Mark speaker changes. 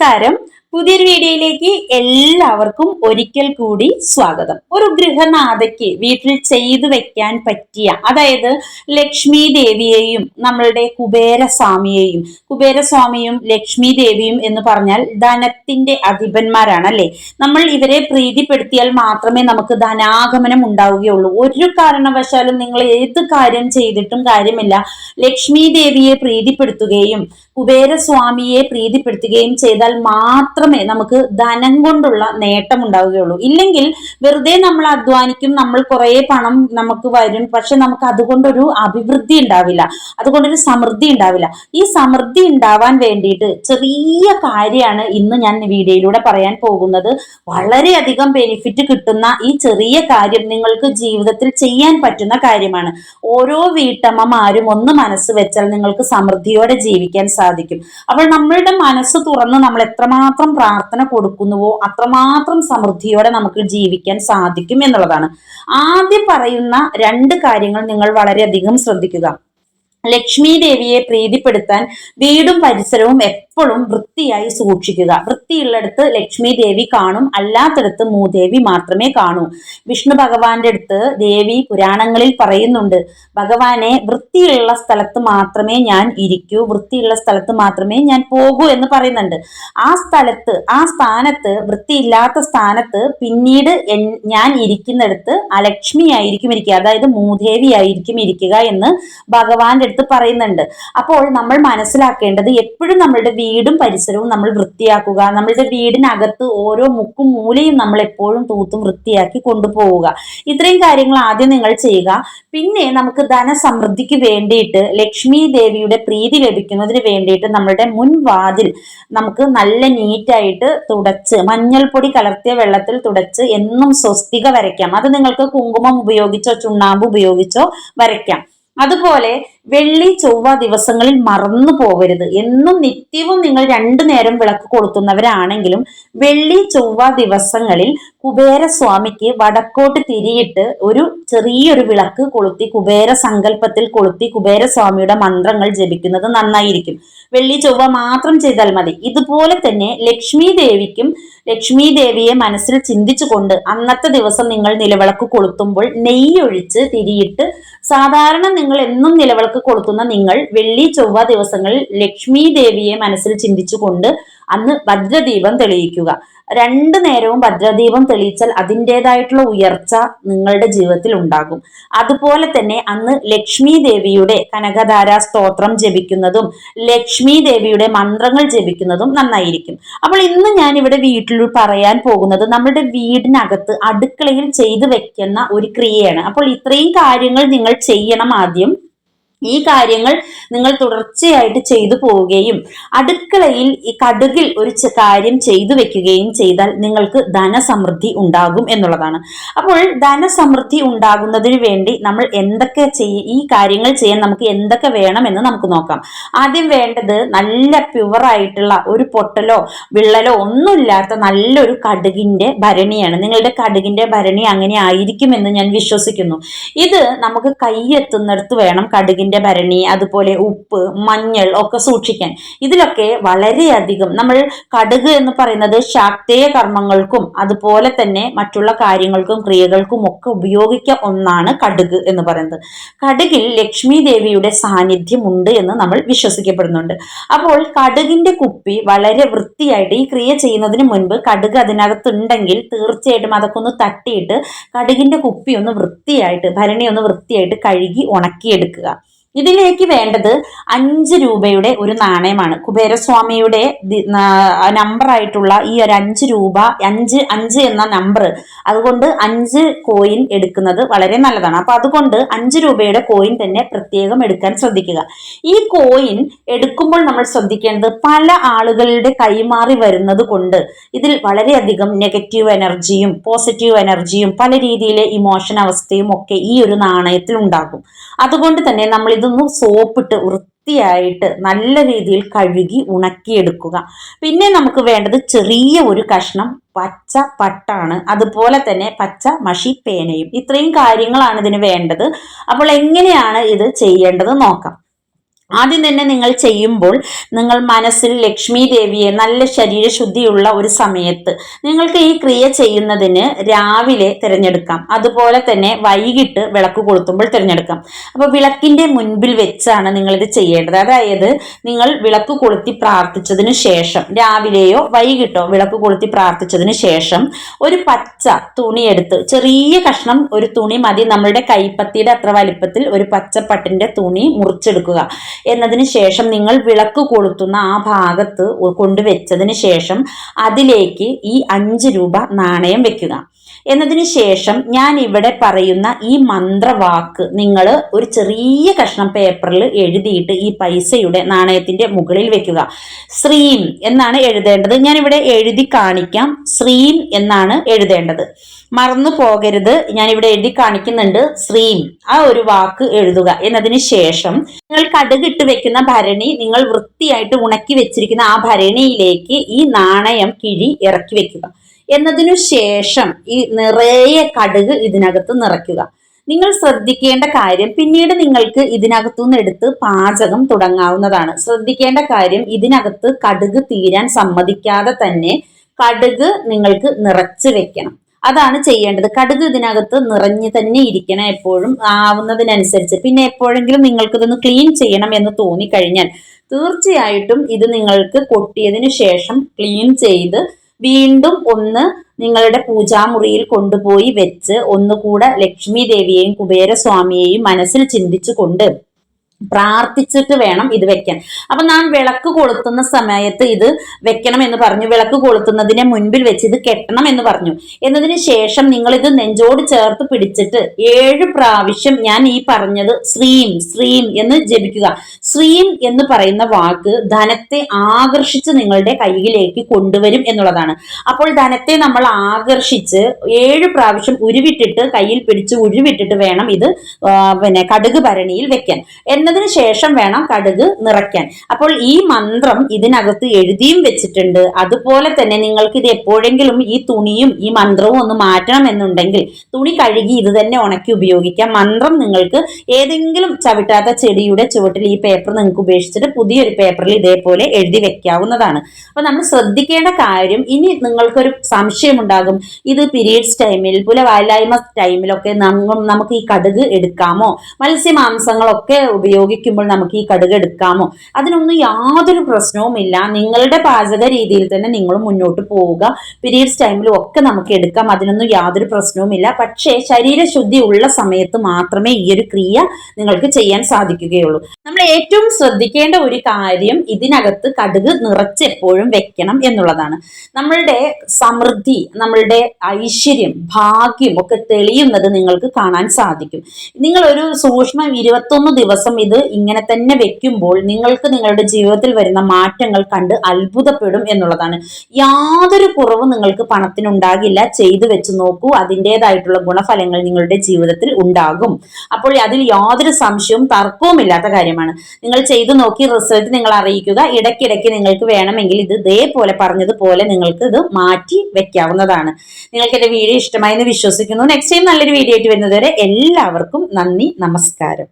Speaker 1: നമസ്കാരം പുതിയൊരു വീഡിയോയിലേക്ക് എല്ലാവർക്കും ഒരിക്കൽ കൂടി സ്വാഗതം. ഒരു ഗൃഹനാഥയ്ക്ക് വീട്ടിൽ ചെയ്തു വെക്കാൻ പറ്റിയ അതായത് ലക്ഷ്മി ദേവിയെയും നമ്മളുടെ കുബേരസ്വാമിയെയും കുബേരസ്വാമിയും ലക്ഷ്മി ദേവിയും എന്ന് പറഞ്ഞാൽ ധനത്തിന്റെ അധിപന്മാരാണ് അല്ലെ നമ്മൾ ഇവരെ പ്രീതിപ്പെടുത്തിയാൽ മാത്രമേ നമുക്ക് ധനാഗമനം ഉണ്ടാവുകയുള്ളൂ. ഒരു കാരണവശാലും നിങ്ങൾ ഏത് കാര്യം ചെയ്തിട്ടും കാര്യമില്ല. ലക്ഷ്മി ദേവിയെ പ്രീതിപ്പെടുത്തുകയും കുബേരസ്വാമിയെ പ്രീതിപ്പെടുത്തുകയും ചെയ്താൽ മാത്രമേ നമുക്ക് ധനം കൊണ്ടുള്ള നേട്ടം ഉണ്ടാവുകയുള്ളൂ. ഇല്ലെങ്കിൽ വെറുതെ നമ്മൾ അധ്വാനിക്കും നമ്മൾ കുറേ പണം നമുക്ക് വരും പക്ഷെ നമുക്ക് അതുകൊണ്ടൊരു അഭിവൃദ്ധി ഉണ്ടാവില്ല അതുകൊണ്ടൊരു സമൃദ്ധി ഉണ്ടാവില്ല. ഈ സമൃദ്ധി ഉണ്ടാവാൻ വേണ്ടിയിട്ട് ചെറിയ കാര്യമാണ് ഇന്ന് ഞാൻ വീഡിയോയിലൂടെ പറയാൻ പോകുന്നത്. വളരെയധികം ബെനിഫിറ്റ് കിട്ടുന്ന ഈ ചെറിയ കാര്യം നിങ്ങൾക്ക് ജീവിതത്തിൽ ചെയ്യാൻ പറ്റുന്ന കാര്യമാണ്. ഓരോ വീട്ടമ്മമാരും ഒന്ന് മനസ്സ് വെച്ചാൽ നിങ്ങൾക്ക് സമൃദ്ധിയോടെ ജീവിക്കാൻ സാധിക്കും. അപ്പോൾ നമ്മളുടെ മനസ്സ് തുറന്ന് നമ്മൾ എത്രമാത്രം പ്രാർത്ഥന കൊടുക്കുന്നുവോ അത്രമാത്രം സമൃദ്ധിയോടെ നമുക്ക് ജീവിക്കാൻ സാധിക്കും എന്നുള്ളതാണ്. ആദ്യം പറയുന്ന രണ്ട് കാര്യങ്ങൾ നിങ്ങൾ വളരെയധികം ശ്രദ്ധിക്കുക. ലക്ഷ്മി ദേവിയെ പ്രീതിപ്പെടുത്താൻ വീടും പരിസരവും എപ്പോഴും വൃത്തിയായി സൂക്ഷിക്കുക. വൃത്തിയുള്ളിടത്ത് ലക്ഷ്മി ദേവി കാണും അല്ലാത്തടത്ത് മൂദേവി മാത്രമേ കാണൂ. വിഷ്ണു ഭഗവാന്റെ അടുത്ത് ദേവി പുരാണങ്ങളിൽ പറയുന്നുണ്ട് ഭഗവാനെ വൃത്തിയുള്ള സ്ഥലത്ത് മാത്രമേ ഞാൻ ഇരിക്കൂ വൃത്തിയുള്ള സ്ഥലത്ത് മാത്രമേ ഞാൻ പോകൂ എന്ന് പറയുന്നുണ്ട്. ആ സ്ഥലത്ത് ആ സ്ഥാനത്ത് വൃത്തിയില്ലാത്ത സ്ഥാനത്ത് പിന്നീട് ഞാൻ ഇരിക്കുന്നിടത്ത് അലക്ഷ്മി ആയിരിക്കും ഇരിക്കുക അതായത് മൂദേവി ആയിരിക്കും ഇരിക്കുക എന്ന് ഭഗവാന്റെ അടുത്ത് പറയുന്നുണ്ട്. അപ്പോൾ നമ്മൾ മനസ്സിലാക്കേണ്ടത് എപ്പോഴും നമ്മളുടെ വീടും പരിസരവും നമ്മൾ വൃത്തിയാക്കുക നമ്മളുടെ വീടിനകത്ത് ഓരോ മുക്കും മൂലയും നമ്മൾ എപ്പോഴും തൂത്തും വൃത്തിയാക്കി കൊണ്ടുപോവുക. ഇത്രയും കാര്യങ്ങൾ ആദ്യം നിങ്ങൾ ചെയ്യുക. പിന്നെ നമുക്ക് ധനസമൃദ്ധിക്ക് വേണ്ടിയിട്ട് ലക്ഷ്മി ദേവിയുടെ പ്രീതി ലഭിക്കുന്നതിന് വേണ്ടിയിട്ട് നമ്മളുടെ മുൻവാതിൽ നമുക്ക് നല്ല നീറ്റായിട്ട് തുടച്ച് മഞ്ഞൾപ്പൊടി കലർത്തിയ വെള്ളത്തിൽ തുടച്ച് എന്നും സ്വസ്തിക വരയ്ക്കാം. അത് നിങ്ങൾക്ക് കുങ്കുമം ഉപയോഗിച്ചോ ചുണ്ണാമ്പ് ഉപയോഗിച്ചോ വരയ്ക്കാം. അതുപോലെ വെള്ളി ചൊവ്വ ദിവസങ്ങളിൽ മറന്നു പോകരുത്. എന്നും നിത്യവും നിങ്ങൾ രണ്ടു നേരം വിളക്ക് കൊളുത്തുന്നവരാണെങ്കിലും വെള്ളി ചൊവ്വ ദിവസങ്ങളിൽ കുബേരസ്വാമിക്ക് വടക്കോട്ട് തിരിയിട്ട് ഒരു ചെറിയൊരു വിളക്ക് കൊളുത്തി കുബേര സങ്കല്പത്തിൽ കൊളുത്തി കുബേരസ്വാമിയുടെ മന്ത്രങ്ങൾ ജപിക്കുന്നത് നന്നായിരിക്കും. വെള്ളി ചൊവ്വ മാത്രം ചെയ്താൽ മതി. ഇതുപോലെ തന്നെ ലക്ഷ്മി ദേവിക്കും ലക്ഷ്മി ദേവിയെ മനസ്സിൽ ചിന്തിച്ചുകൊണ്ട് അന്നത്തെ ദിവസം നിങ്ങൾ നിലവിളക്ക് കൊളുത്തുമ്പോൾ നെയ്യൊഴിച്ച് തിരിയിട്ട് സാധാരണ നിങ്ങൾ എന്നും നിലവിളക്ക് കൊളുത്തുന്ന നിങ്ങൾ വെള്ളി ചൊവ്വ ദിവസങ്ങളിൽ ലക്ഷ്മി ദേവിയെ മനസ്സിൽ ചിന്തിച്ചുകൊണ്ട് അന്ന് ഭദ്രദീപം തെളിയിക്കുക. രണ്ട് നേരവും ഭദ്രദീപം തെളിയിച്ചാൽ അതിന്റെതായിട്ടുള്ള ഉയർച്ച നിങ്ങളുടെ ജീവിതത്തിൽ ഉണ്ടാകും. അതുപോലെ തന്നെ അന്ന് ലക്ഷ്മി ദേവിയുടെ കനകധാര സ്തോത്രം ജപിക്കുന്നതും ലക്ഷ്മി ദേവിയുടെ മന്ത്രങ്ങൾ ജപിക്കുന്നതും നന്നായിരിക്കും. അപ്പോൾ ഇന്ന് ഞാൻ ഇവിടെ വീട്ടിൽ പറയാൻ പോകുന്നത് നമ്മുടെ വീടിനകത്ത് അടുക്കളയിൽ ചെയ്തു വെക്കുന്ന ഒരു ക്രിയയാണ്. അപ്പോൾ ഇത്രയും കാര്യങ്ങൾ നിങ്ങൾ ചെയ്യണം ആദ്യം. ഈ കാര്യങ്ങൾ നിങ്ങൾ തുടർച്ചയായിട്ട് ചെയ്തു പോവുകയും അടുക്കളയിൽ ഈ കടുകിൽ ഒരു കാര്യം ചെയ്തു വെക്കുകയും ചെയ്താൽ നിങ്ങൾക്ക് ധനസമൃദ്ധി ഉണ്ടാകും എന്നുള്ളതാണ്. അപ്പോൾ ധനസമൃദ്ധി ഉണ്ടാകുന്നതിന് വേണ്ടി നമ്മൾ എന്തൊക്കെ ചെയ്യ ഈ കാര്യങ്ങൾ ചെയ്യാൻ നമുക്ക് എന്തൊക്കെ വേണം എന്ന് നമുക്ക് നോക്കാം. ആദ്യം വേണ്ടത് നല്ല പ്യുവറായിട്ടുള്ള ഒരു പൊട്ടലോ വിള്ളലോ ഒന്നുമില്ലാത്ത നല്ലൊരു കടുകിന്റെ ഭരണിയാണ്. നിങ്ങളുടെ കടുകിന്റെ ഭരണി അങ്ങനെ ആയിരിക്കും എന്ന് ഞാൻ വിശ്വസിക്കുന്നു. ഇത് നമുക്ക് കൈയെത്തുന്നിടത്ത് വേണം കടുകിന്റെ മണ്ണിന്റെ ഭരണി അതുപോലെ ഉപ്പ് മഞ്ഞൾ ഒക്കെ സൂക്ഷിക്കാൻ. ഇതിലൊക്കെ വളരെയധികം നമ്മൾ കടുക് എന്ന് പറയുന്നത് ശാക്തേയ കർമ്മങ്ങൾക്കും അതുപോലെ തന്നെ മറ്റുള്ള കാര്യങ്ങൾക്കും ക്രിയകൾക്കും ഒക്കെ ഉപയോഗിക്ക ഒന്നാണ് കടുക് എന്ന് പറയുന്നത്. കടുകിൽ ലക്ഷ്മി ദേവിയുടെ സാന്നിധ്യം ഉണ്ട് എന്ന് നമ്മൾ വിശ്വസിക്കപ്പെടുന്നുണ്ട്. അപ്പോൾ കടുകിന്റെ കുപ്പി വളരെ വൃത്തിയായിട്ട് ഈ ക്രിയ ചെയ്യുന്നതിന് മുൻപ് കടുക് അതിനകത്തുണ്ടെങ്കിൽ തീർച്ചയായിട്ടും അതൊക്കെ ഒന്ന് തട്ടിയിട്ട് കടുകിന്റെ കുപ്പി ഒന്ന് വൃത്തിയായിട്ട് ഭരണി ഒന്ന് വൃത്തിയായിട്ട് കഴുകി ഉണക്കിയെടുക്കുക. ഇതിലേക്ക് വേണ്ടത് അഞ്ച് രൂപയുടെ ഒരു നാണയമാണ്. കുബേരസ്വാമിയുടെ നമ്പറായിട്ടുള്ള ഈ ഒരു അഞ്ച് രൂപ അഞ്ച് അഞ്ച് എന്ന നമ്പർ അതുകൊണ്ട് അഞ്ച് കോയിൻ എടുക്കുന്നത് വളരെ നല്ലതാണ്. അപ്പൊ അതുകൊണ്ട് അഞ്ച് രൂപയുടെ കോയിൻ തന്നെ പ്രത്യേകം എടുക്കാൻ ശ്രദ്ധിക്കുക. ഈ കോയിൻ എടുക്കുമ്പോൾ നമ്മൾ ശ്രദ്ധിക്കേണ്ടത് പല ആളുകളുടെ കൈമാറി വരുന്നത് കൊണ്ട് ഇതിൽ വളരെയധികം നെഗറ്റീവ് എനർജിയും പോസിറ്റീവ് എനർജിയും പല രീതിയിലെ ഇമോഷൻ അവസ്ഥയും ഒക്കെ ഈ ഒരു നാണയത്തിൽ ഉണ്ടാകും. അതുകൊണ്ട് തന്നെ നമ്മൾ ഇതൊന്ന് സോപ്പിട്ട് വൃത്തിയായിട്ട് നല്ല രീതിയിൽ കഴുകി ഉണക്കിയെടുക്കുക. പിന്നെ നമുക്ക് വേണ്ടത് ചെറിയ ഒരു കഷ്ണം പച്ച പട്ടാണ്. അതുപോലെ തന്നെ പച്ച മഷി പേനയും. ഇത്രയും കാര്യങ്ങളാണ് ഇതിന് വേണ്ടത്. അപ്പോൾ എങ്ങനെയാണ് ഇത് ചെയ്യേണ്ടത് നോക്കാം. ആദ്യം തന്നെ നിങ്ങൾ ചെയ്യുമ്പോൾ നിങ്ങൾ മനസ്സിൽ ലക്ഷ്മി ദേവിയെ നല്ല ശരീരശുദ്ധിയുള്ള ഒരു സമയത്ത് നിങ്ങൾക്ക് ഈ ക്രിയ ചെയ്യുന്നതിന് രാവിലെ തിരഞ്ഞെടുക്കാം. അതുപോലെ തന്നെ വൈകിട്ട് വിളക്ക് കൊളുത്തുമ്പോൾ തിരഞ്ഞെടുക്കാം. അപ്പോൾ വിളക്കിന്റെ മുൻപിൽ വെച്ചാണ് നിങ്ങൾ ഇത് ചെയ്യേണ്ടത്. അതായത് നിങ്ങൾ വിളക്ക് കൊളുത്തി പ്രാർത്ഥിച്ചതിന് ശേഷം രാവിലെയോ വൈകിട്ടോ വിളക്ക് കൊളുത്തി പ്രാർത്ഥിച്ചതിന് ശേഷം ഒരു പച്ച തുണിയെടുത്ത് ചെറിയ കഷ്ണം ഒരു തുണി മതി. നമ്മളുടെ കൈപ്പത്തിയുടെ അത്ര വലിപ്പത്തിൽ ഒരു പച്ചപ്പട്ടിന്റെ തുണി മുറിച്ചെടുക്കുക. എന്നതിന് ശേഷം നിങ്ങൾ വിളക്ക് കൊളുത്തുന്ന ആ ഭാഗത്ത് കൊണ്ടുവച്ചതിന് ശേഷം അതിലേക്ക് ഈ അഞ്ച് രൂപ നാണയം വെക്കുക. എന്നതിന് ശേഷം ഞാൻ ഇവിടെ പറയുന്ന ഈ മന്ത്രവാക്ക് നിങ്ങൾ ഒരു ചെറിയ കഷ്ണം പേപ്പറിൽ എഴുതിയിട്ട് ഈ പൈസയുടെ നാണയത്തിന്റെ മുകളിൽ വെക്കുക. ശ്രീം എന്നാണ് എഴുതേണ്ടത്. ഞാൻ ഇവിടെ എഴുതി കാണിക്കാം. ശ്രീം എന്നാണ് എഴുതേണ്ടത്. മറന്നു പോകരുത്. ഞാൻ ഇവിടെ എഴുതി കാണിക്കുന്നുണ്ട്. ശ്രീം ആ ഒരു വാക്ക് എഴുതുക. എന്നതിന് ശേഷം നിങ്ങൾ കടുകിട്ട് വെക്കുന്ന ഭരണി നിങ്ങൾ വൃത്തിയായിട്ട് ഉണക്കി വെച്ചിരിക്കുന്ന ആ ഭരണിയിലേക്ക് ഈ നാണയം കിഴി ഇറക്കി വെക്കുക. എന്നതിനു ശേഷം ഈ നിറയെ കടുക് ഇതിനകത്ത് നിറയ്ക്കുക. നിങ്ങൾ ശ്രദ്ധിക്കേണ്ട കാര്യം പിന്നീട് നിങ്ങൾക്ക് ഇതിനകത്തുനിന്ന് എടുത്ത് പാചകം തുടങ്ങാവുന്നതാണ്. ശ്രദ്ധിക്കേണ്ട കാര്യം ഇതിനകത്ത് കടുക് തീരാൻ സമ്മതിക്കാതെ തന്നെ കടുക് നിങ്ങൾക്ക് നിറച്ച് വെക്കണം. അതാണ് ചെയ്യേണ്ടത്. കടുക് ഇതിനകത്ത് നിറഞ്ഞു തന്നെ ഇരിക്കണം എപ്പോഴും ആവുന്നതിനനുസരിച്ച്. പിന്നെ എപ്പോഴെങ്കിലും നിങ്ങൾക്ക് ഇതൊന്ന് ക്ലീൻ ചെയ്യണം എന്ന് തോന്നിക്കഴിഞ്ഞാൽ തീർച്ചയായിട്ടും ഇത് നിങ്ങൾക്ക് കൊട്ടിയതിനു ശേഷം ക്ലീൻ ചെയ്ത് വീണ്ടും ഒന്ന് നിങ്ങളുടെ പൂജാമുറിയിൽ കൊണ്ടുപോയി വെച്ച് ഒന്നുകൂടെ ലക്ഷ്മി ദേവിയെയും കുബേരസ്വാമിയെയും മനസ്സിൽ ചിന്തിച്ചുകൊണ്ട് പ്രാർത്ഥിച്ചിട്ട് വേണം ഇത് വെക്കാൻ. അപ്പൊ നാം വിളക്ക് കൊളുത്തുന്ന സമയത്ത് ഇത് വെക്കണം എന്ന് പറഞ്ഞു. വിളക്ക് കൊളുത്തുന്നതിന് മുൻപിൽ വെച്ച് ഇത് കെട്ടണം എന്ന് പറഞ്ഞു. എന്നതിന് ശേഷം നിങ്ങൾ ഇത് നെഞ്ചോട് ചേർത്ത് പിടിച്ചിട്ട് ഏഴ് പ്രാവശ്യം ഞാൻ ഈ പറഞ്ഞത് ശ്രീം ശ്രീം എന്ന് ജപിക്കുക. ശ്രീം എന്ന് പറയുന്ന വാക്ക് ധനത്തെ ആകർഷിച്ച് നിങ്ങളുടെ കയ്യിലേക്ക് കൊണ്ടുവരും എന്നുള്ളതാണ്. അപ്പോൾ ധനത്തെ നമ്മൾ ആകർഷിച്ച് ഏഴ് പ്രാവശ്യം ഉരുവിട്ടിട്ട് കയ്യിൽ പിടിച്ച് ഉരുവിട്ടിട്ട് വേണം ഇത് പിന്നെ കടുക് ഭരണിയിൽ വെക്കാൻ. എന്ന എന്നതിന് ശേഷം വേണം കടുക് നിറയ്ക്കാൻ. അപ്പോൾ ഈ മന്ത്രം ഇതിനകത്ത് എഴുതിയും വെച്ചിട്ടുണ്ട്. അതുപോലെ തന്നെ നിങ്ങൾക്ക് ഇത് എപ്പോഴെങ്കിലും ഈ തുണിയും ഈ മന്ത്രവും ഒന്ന് മാറ്റണം എന്നുണ്ടെങ്കിൽ തുണി കഴുകി ഇത് തന്നെ ഉണക്കി ഉപയോഗിക്കാം. മന്ത്രം നിങ്ങൾക്ക് ഏതെങ്കിലും ചവിട്ടാത്ത ചെടിയുടെ ചുവട്ടിൽ ഈ പേപ്പർ നിങ്ങൾക്ക് ഉപേക്ഷിച്ചിട്ട് പുതിയൊരു പേപ്പറിൽ ഇതേപോലെ എഴുതി വെക്കാവുന്നതാണ്. അപ്പൊ നമ്മൾ ശ്രദ്ധിക്കേണ്ട കാര്യം ഇനി നിങ്ങൾക്കൊരു സംശയം ഉണ്ടാകും ഇത് പീരീഡ്സ് ടൈമിൽ പുലവാലായ്മ ടൈമിലൊക്കെ നമുക്ക് ഈ കടുക് എടുക്കാമോ? മത്സ്യമാംസങ്ങളൊക്കെ ഉപയോഗിക്കാം ഉപയോഗിക്കുമ്പോൾ നമുക്ക് ഈ കടുക് എടുക്കാമോ? അതിനൊന്നും യാതൊരു പ്രശ്നവുമില്ല. നിങ്ങളുടെ പാചക രീതിയിൽ തന്നെ നിങ്ങൾ മുന്നോട്ട് പോവുക. പീരീഡ്സ് ടൈമിലും ഒക്കെ നമുക്ക് എടുക്കാം. അതിനൊന്നും യാതൊരു പ്രശ്നവുമില്ല. പക്ഷേ ശരീരശുദ്ധി ഉള്ള സമയത്ത് മാത്രമേ ഈ ഒരു ക്രിയ നിങ്ങൾക്ക് ചെയ്യാൻ സാധിക്കുകയുള്ളൂ. നമ്മൾ ഏറ്റവും ശ്രദ്ധിക്കേണ്ട ഒരു കാര്യം ഇതിനകത്ത് കടുക് നിറച്ചെപ്പോഴും വെക്കണം എന്നുള്ളതാണ്. നമ്മളുടെ സമൃദ്ധി നമ്മളുടെ ഐശ്വര്യം ഭാഗ്യം ഒക്കെ തെളിയുന്നത് നിങ്ങൾക്ക് കാണാൻ സാധിക്കും. നിങ്ങൾ ഒരു സൂക്ഷ്മം ഇരുപത്തൊന്ന് ദിവസം ഇങ്ങനെ തന്നെ വെക്കുമ്പോൾ നിങ്ങൾക്ക് നിങ്ങളുടെ ജീവിതത്തിൽ വരുന്ന മാറ്റങ്ങൾ കണ്ട് അത്ഭുതപ്പെടും എന്നുള്ളതാണ്. യാതൊരു കുറവും നിങ്ങൾക്ക് പണത്തിനുണ്ടാകില്ല. ചെയ്തു വെച്ച് നോക്കൂ അതിന്റെതായിട്ടുള്ള ഗുണഫലങ്ങൾ നിങ്ങളുടെ ജീവിതത്തിൽ ഉണ്ടാകും. അപ്പോൾ അതിൽ യാതൊരു സംശയവും തർക്കവും ഇല്ലാത്ത കാര്യമാണ്. നിങ്ങൾ ചെയ്തു നോക്കി റിസൾട്ട് നിങ്ങൾ അറിയിക്കുക. ഇടയ്ക്കിടയ്ക്ക് നിങ്ങൾക്ക് വേണമെങ്കിൽ ഇത് ഇതേപോലെ പറഞ്ഞതുപോലെ നിങ്ങൾക്ക് ഇത് മാറ്റി വെക്കാവുന്നതാണ്. നിങ്ങൾക്ക് എന്റെ വീഡിയോ ഇഷ്ടമായി എന്ന് വിശ്വസിക്കുന്നു. നെക്സ്റ്റ് ടൈം നല്ലൊരു വീഡിയോ ആയിട്ട് വരുന്നതുവരെ എല്ലാവർക്കും നന്ദി നമസ്കാരം.